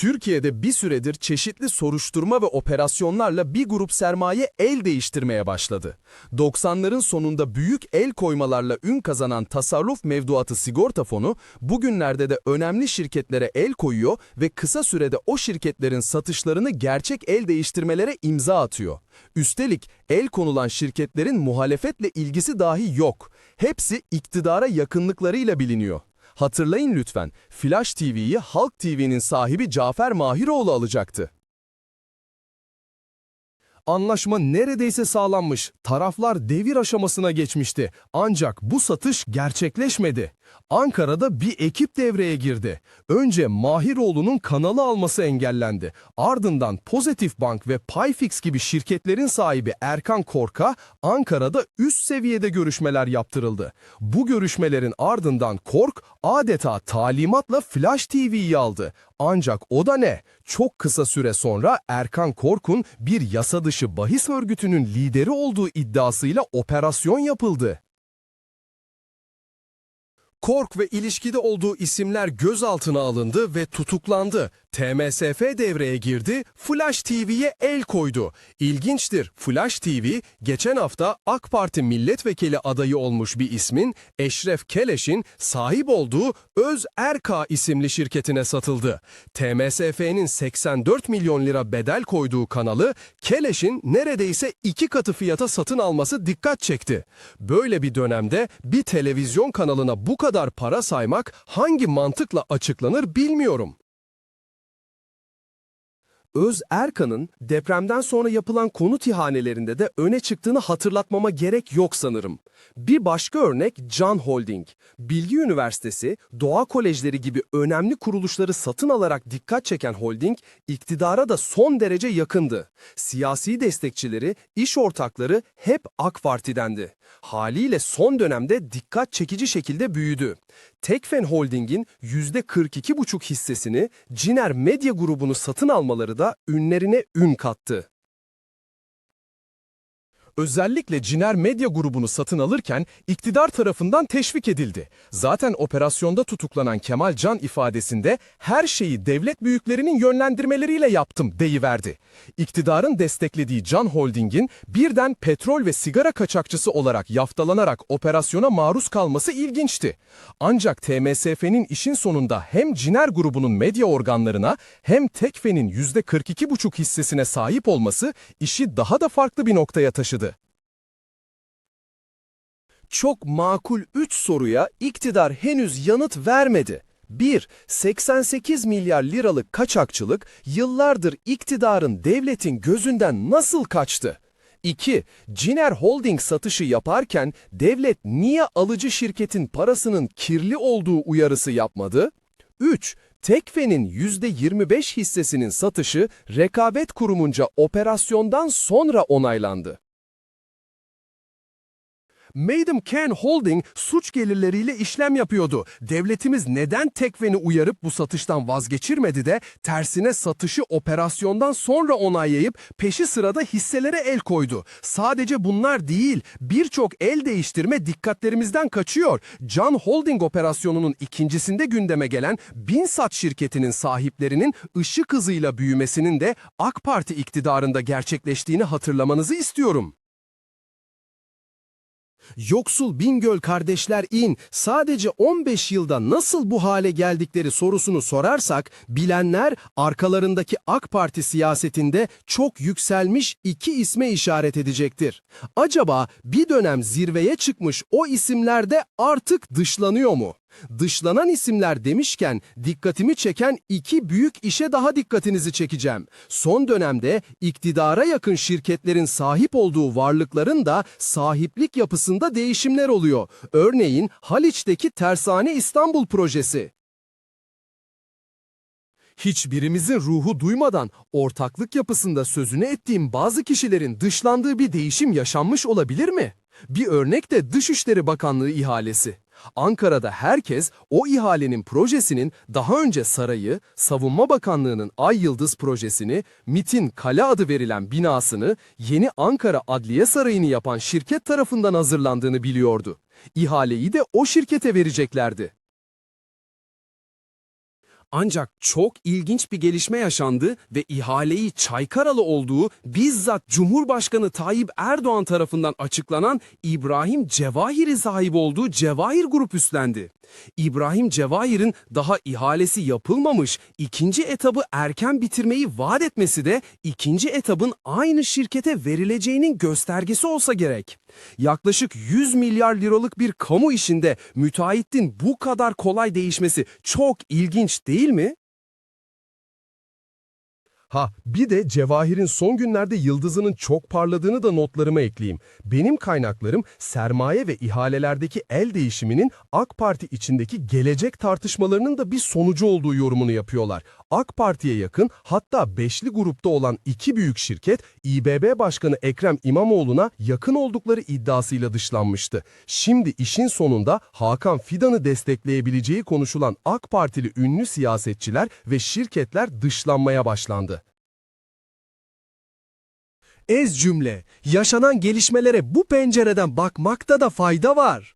Türkiye'de bir süredir çeşitli soruşturma ve operasyonlarla bir grup sermaye el değiştirmeye başladı. 90'ların sonunda büyük el koymalarla ün kazanan tasarruf mevduatı sigorta fonu bugünlerde de önemli şirketlere el koyuyor ve kısa sürede o şirketlerin satışlarını gerçek el değiştirmelere imza atıyor. Üstelik el konulan şirketlerin muhalefetle ilgisi dahi yok. Hepsi iktidara yakınlıklarıyla biliniyor. Hatırlayın lütfen, Flash TV'yi Halk TV'nin sahibi Cafer Mahiroğlu alacaktı. Anlaşma neredeyse sağlanmış. Taraflar devir aşamasına geçmişti. Ancak bu satış gerçekleşmedi. Ankara'da bir ekip devreye girdi. Önce Mahiroğlu'nun kanalı alması engellendi. Ardından Pozitif Bank ve Payfix gibi şirketlerin sahibi Erkan Kork'a Ankara'da üst seviyede görüşmeler yaptırıldı. Bu görüşmelerin ardından Kork adeta talimatla Flash TV'yi aldı. Ancak o da ne? Çok kısa süre sonra Erkan Kork'un bir yasa dışı bahis örgütünün lideri olduğu iddiasıyla operasyon yapıldı. Kork ve ilişkide olduğu isimler gözaltına alındı ve tutuklandı. TMSF devreye girdi, Flash TV'ye el koydu. İlginçtir, Flash TV geçen hafta AK Parti milletvekili adayı olmuş bir ismin Eşref Keleş'in sahip olduğu Öz Erka isimli şirketine satıldı. TMSF'nin 84 milyon lira bedel koyduğu kanalı Keleş'in neredeyse iki katı fiyata satın alması dikkat çekti. Böyle bir dönemde bir televizyon kanalına bu kadar para saymak hangi mantıkla açıklanır bilmiyorum. Öz Erkan'ın depremden sonra yapılan konut ihanelerinde de öne çıktığını hatırlatmama gerek yok sanırım. Bir başka örnek Can Holding. Bilgi Üniversitesi, Doğa Kolejleri gibi önemli kuruluşları satın alarak dikkat çeken holding, iktidara da son derece yakındı. Siyasi destekçileri, iş ortakları hep AK Parti'dendi. Haliyle son dönemde dikkat çekici şekilde büyüdü. Tekfen Holding'in %42,5 hissesini Ciner Medya grubunu satın almaları da ünlerine ün kattı. Özellikle Ciner Medya grubunu satın alırken iktidar tarafından teşvik edildi. Zaten operasyonda tutuklanan Kemal Can ifadesinde her şeyi devlet büyüklerinin yönlendirmeleriyle yaptım deyiverdi. İktidarın desteklediği Can Holding'in birden petrol ve sigara kaçakçısı olarak yaftalanarak operasyona maruz kalması ilginçti. Ancak TMSF'nin işin sonunda hem Ciner grubunun medya organlarına hem Tekfe'nin %42,5 hissesine sahip olması işi daha da farklı bir noktaya taşıdı. Çok makul 3 soruya iktidar henüz yanıt vermedi. 1. 88 milyar liralık kaçakçılık yıllardır iktidarın devletin gözünden nasıl kaçtı? 2. Ciner Holding satışı yaparken devlet niye alıcı şirketin parasının kirli olduğu uyarısı yapmadı? 3. Tekfe'nin %25 hissesinin satışı rekabet kurumunca operasyondan sonra onaylandı. Madam Can Holding suç gelirleriyle işlem yapıyordu. Devletimiz neden Tekven'i uyarıp bu satıştan vazgeçirmedi de tersine satışı operasyondan sonra onaylayıp peşi sırada hisselere el koydu. Sadece bunlar değil, birçok el değiştirme dikkatlerimizden kaçıyor. Can Holding operasyonunun ikincisinde gündeme gelen Binsat şirketinin sahiplerinin ışık hızıyla büyümesinin de AK Parti iktidarında gerçekleştiğini hatırlamanızı istiyorum. Yoksul Bingöl kardeşler in sadece 15 yılda nasıl bu hale geldikleri sorusunu sorarsak bilenler arkalarındaki AK Parti siyasetinde çok yükselmiş iki isme işaret edecektir. Acaba bir dönem zirveye çıkmış o isimler de artık dışlanıyor mu? Dışlanan isimler demişken dikkatimi çeken iki büyük işe daha dikkatinizi çekeceğim. Son dönemde iktidara yakın şirketlerin sahip olduğu varlıkların da sahiplik yapısında değişimler oluyor. Örneğin Haliç'teki Tersane İstanbul projesi. Hiçbirimizin ruhu duymadan ortaklık yapısında sözünü ettiğim bazı kişilerin dışlandığı bir değişim yaşanmış olabilir mi? Bir örnek de Dışişleri Bakanlığı ihalesi. Ankara'da herkes o ihalenin projesinin daha önce sarayı, Savunma Bakanlığı'nın Ay Yıldız projesini, MIT'in Kale adı verilen binasını, yeni Ankara Adliye Sarayı'nı yapan şirket tarafından hazırlandığını biliyordu. İhaleyi de o şirkete vereceklerdi. Ancak çok ilginç bir gelişme yaşandı ve ihaleyi Çaykaralı olduğu bizzat Cumhurbaşkanı Tayyip Erdoğan tarafından açıklanan İbrahim Cevahir'i sahip olduğu Cevahir Grup üstlendi. İbrahim Cevahir'in daha ihalesi yapılmamış ikinci etabı erken bitirmeyi vaat etmesi de ikinci etabın aynı şirkete verileceğinin göstergesi olsa gerek. Yaklaşık 100 milyar liralık bir kamu işinde müteahhitin bu kadar kolay değişmesi çok ilginç değil mi? Ha bir de Cevahir'in son günlerde yıldızının çok parladığını da notlarıma ekleyeyim. Benim kaynaklarım sermaye ve ihalelerdeki el değişiminin AK Parti içindeki gelecek tartışmalarının da bir sonucu olduğu yorumunu yapıyorlar. AK Parti'ye yakın hatta beşli grupta olan iki büyük şirket İBB Başkanı Ekrem İmamoğlu'na yakın oldukları iddiasıyla dışlanmıştı. Şimdi işin sonunda Hakan Fidan'ı destekleyebileceği konuşulan AK Partili ünlü siyasetçiler ve şirketler dışlanmaya başlandı. Ez cümle, yaşanan gelişmelere bu pencereden bakmakta da fayda var.